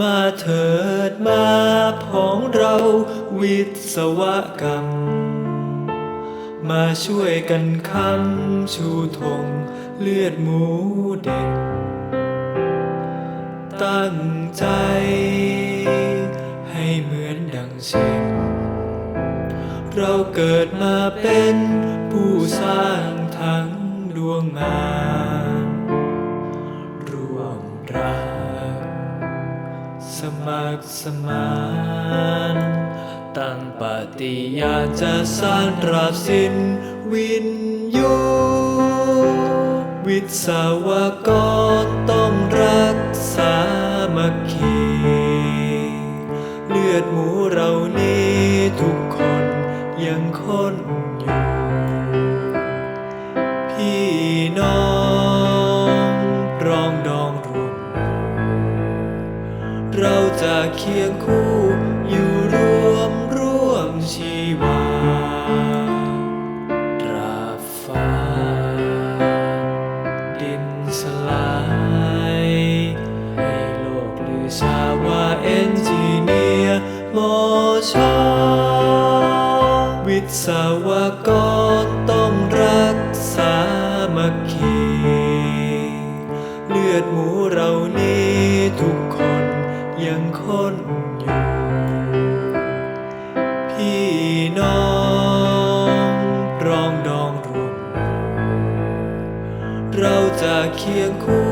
มาเถิดมาพ้องเราวิศวกรรม มาช่วยกันคำชูธงเลือดหมูเด็ก ตั้งใจให้เหมือนดังเช่นเราเกิดมาเป็นผู้สร้างทั้งดวงงา มัคสมานตั้งปฏิญาณจะสร้างราบสิ้นวินยูวิศวกรต้องรักษามัคคีเลือดหมูเรานี้ทุกคนยังค้นอยู่พี่น้อง เราจะเคียงคู่อยู่รวมร่วมชีวาตราฟ้า ดินสลาย ให้โลกลือชาว่าเอนจิเนียร์มอชอวิศวกรต้องรักษามัคคี เลือดหมูเรานี้ทุกคน ยังค้นอยู่ พี่น้องปรองดองรวม เราจะเคียงคู่